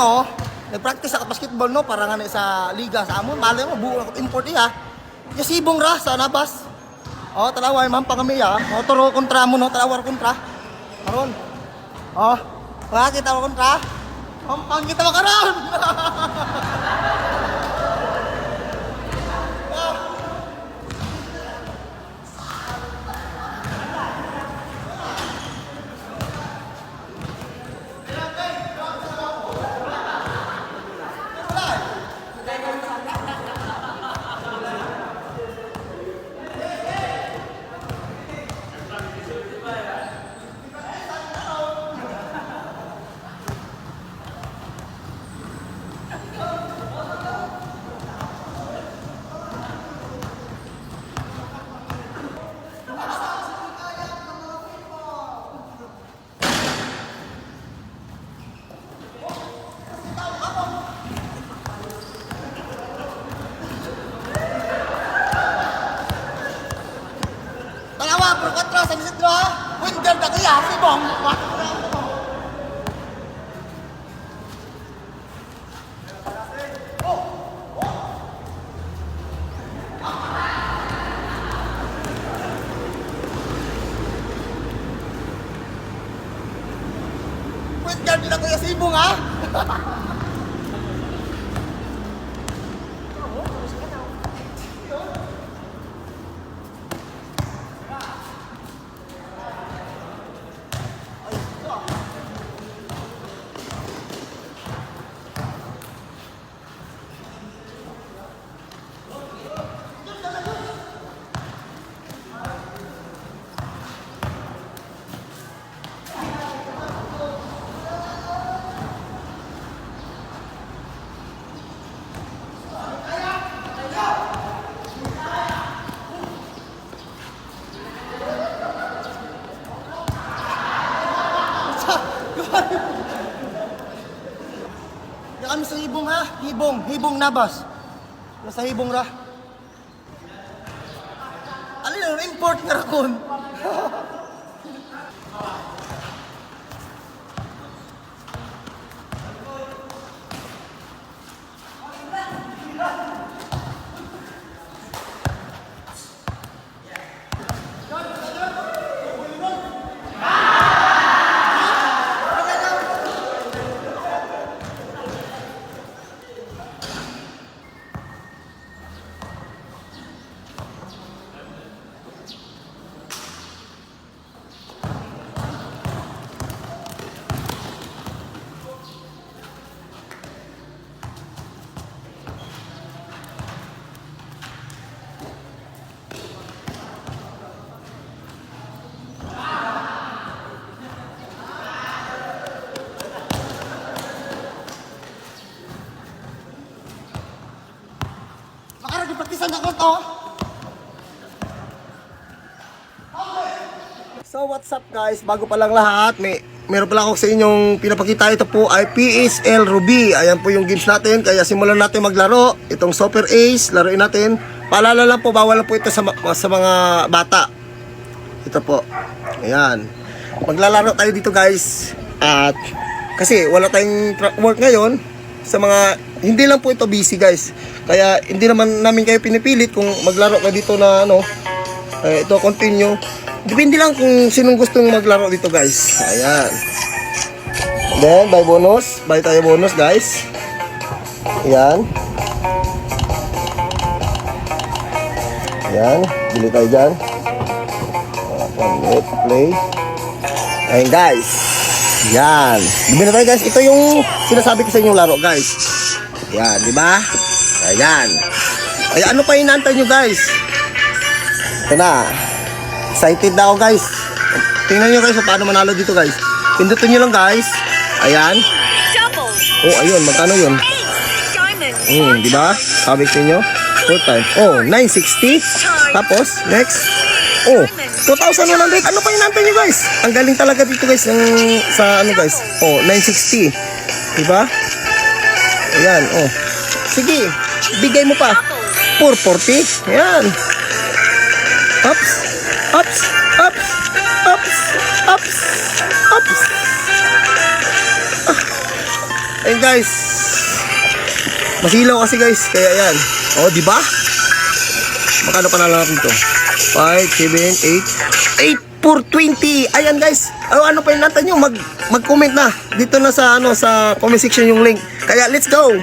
mo, nag-practice ako basketball no, para nga sa liga sa amon. Malay mo, buo ako import iya. Yung sibong ra sa nabas. Oh, talaway, ma'am, pangami ya. Oh, turo kontra mo no, talawar kontra. Karon. Oh, bakit ako kontra? Ma'am, pangita mo karon. Talawa, pro kontra sa Isidro ha. Winter na kaya, sibong. Winter na kaya sibong ha. Hibong ha. Hibong, hibong nabas. Nasa hibong ra. Alin import nga rakon? Makarag praktisan ako to. So what's up guys, bago pa lang lahat, may meron pala ako sa inyong pinapakita. Ito po ay PSL Ruby. Ayan po yung games natin, kaya simulan natin maglaro. Itong Super Ace, laruin natin. Paalala lang po, bawal lang po ito sa, sa mga bata. Ito po. Ayan. Maglalaro tayo dito guys. At kasi wala tayong work ngayon sa mga hindi lang po ito busy guys. Kaya hindi naman namin kayo pinipilit kung maglaro ka dito na ano. Eh, ito continue. Depende lang kung sinong gustong maglaro dito guys. Ayan. Then, buy bonus. Buy tayo bonus guys. Ayan. Ayan. Bili tayo dyan. Minute, play. Ayan guys. Yan. Bili na tayo guys. Ito yung sinasabi ko sa inyong laro guys. Yan, di ba? Ayan. Ay, ano pa inaantay nyo guys? Ito na. Excited na ako guys. Tingnan nyo guys kung paano manalo dito guys. Pindutin nyo lang guys. Ayan. Oh, ayun. Magkano yun? Hmm, di ba? Sabi sa inyo. Four times. Oh, 960. Tapos, next. Oh, 2,100. Ano pa inaantay nyo guys? Ang galing talaga dito guys. Ng, sa ano guys? Oh, 960. Di ba? Ayan, oh. Sige, bigay mo pa. 440. Ayan. Ups. Ups. Ups. Ups. Ups. Ups. Ayun guys. Masilaw kasi guys. Kaya yan. O, di ba? Magkano pa na lang natin to? 5, 7, 8. 8 for 20. Ayan guys. Oh, ano pa yung natin nyo? Mag, mag-comment na. Dito na sa, ano, sa comment section yung link. Kaya let's go.